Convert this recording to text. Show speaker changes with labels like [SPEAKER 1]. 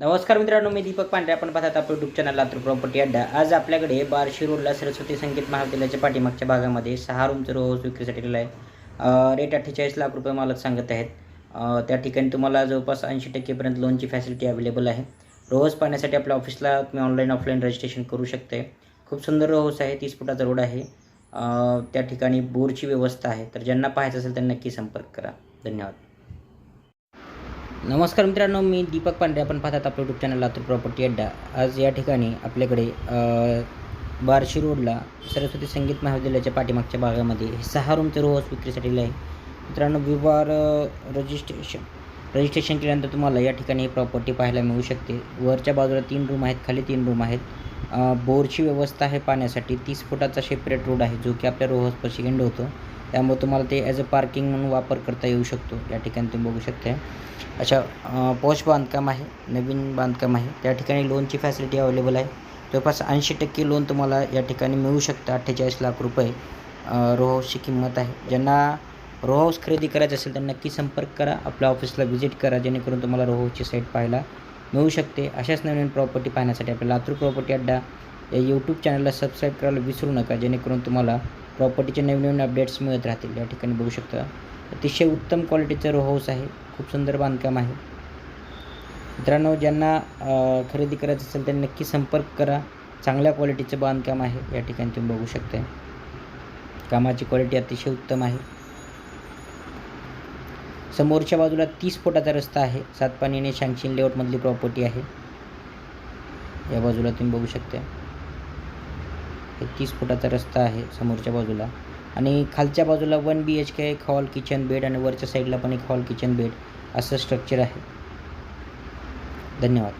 [SPEAKER 1] नमस्कार मित्रांनो मी दीपक पांढरे. आपण पाहतात आपलं युट्यूब चॅनल लातूर प्रॉपर्टी अड्डा. आज आपल्याकडे बार्शी रोडला सरस्वती संगीत महाविद्यालयाच्या पाठीमागच्या भागामध्ये सहा रूमचं रोज विक्रीसाठी दिला आहे. रेट अठ्ठेचाळीस लाख रुपये मालक सांगत आहेत. त्या ठिकाणी तुम्हाला जवळपास ऐंशी टक्केपर्यंत लोनची फॅसिलिटी अवेलेबल आहे. रोज पाहण्यासाठी आपल्या ऑफिसला तुम्ही ऑनलाईन ऑफलाईन रजिस्ट्रेशन करू शकते. खूप सुंदर रोज आहे तीस फुटाचा रोड आहे. त्या ठिकाणी बोरची व्यवस्था आहे. तर ज्यांना पाहायचं असेल त्यांना नक्की संपर्क करा. धन्यवाद. नमस्कार मित्रांनो मी दीपक पांढरे. आपण पाहतात आपलं यूट्यूब चॅनल लातूर प्रॉपर्टी अड्डा आज या ठिकाणी आपल्याकडे बारशी बार्शी रोडला सरस्वती संगीत महाविद्यालयाच्या पाठीमागच्या भागामध्ये हे सहा रूमचं रो विक्रीसाठी आहे मित्रांनो विवार रजिस्ट्रेशन रजिस्ट्रेशन केल्यानंतर तुम्हाला या ठिकाणी ही प्रॉपर्टी पाहायला मिळू शकते. वरच्या बाजूला तीन रूम आहेत खाली तीन रूम आहेत. बोरची व्यवस्था आहे पाण्यासाठी. तीस फुटाचा सेपरेट रोड आहे जो की आपल्या रोहसपाशी एंड होतो. त्यामुळे तुम्हाला ते ॲज अ पार्किंग म्हणून वापर करता येऊ शकतो. या ठिकाणी तुम्ही बघू शकता अशा पोच बांधकाम आहे नवीन बांधकाम आहे. त्या ठिकाणी लोनची फॅसिलिटी अवेलेबल आहे. जवळपास ऐंशी टक्के लोन तुम्हाला या ठिकाणी मिळू शकतं. अठ्ठेचाळीस लाख रुपये अ, रो हाऊसची किंमत आहे. ज्यांना रो हाऊस खरेदी करायचं असेल तर नक्की संपर्क करा. आपल्या ऑफिसला व्हिजिट करा. जेणेकरून तुम्हाला रो हाऊसची साईट पाहायला मिळू शकते. अशाच नवीन प्रॉपर्टी पाहण्यासाठी आपल्या लातूर प्रॉपर्टी अड्डा या यूट्यूब चॅनलला सबस्क्राईब करायला विसरू नका. जेणेकरून तुम्हाला प्रॉपर्टीचे नवीन नवीन अपडेट्स मिळत राहतील या ठिकाणी बघू शकता. अतिशय उत्तम क्वालिटीचं रो हाऊस आहे. खूप सुंदर बांधकाम आहे. मित्रांनो ज्यांना खरेदी करायचं असेल त्यांनी नक्की संपर्क करा. चांगल्या क्वालिटीचं बांधकाम आहे या ठिकाणी तुम्ही बघू शकता. कामाची क्वालिटी अतिशय उत्तम आहे. समोरच्या बाजूला तीस फुटाचा रस्ता आहे. सातपाणी शांगशीन लेआउटमधली प्रॉपर्टी आहे. या बाजूला तुम्ही बघू शकता. एक तीस फुटाचा रस्ता आहे समोरच्या बाजूला. आणि खालच्या बाजूला वन बी एच के एक हॉल किचन बेड आणि वरच्या साईडला पण एक हॉल किचन बेड असं स्ट्रक्चर आहे. धन्यवाद.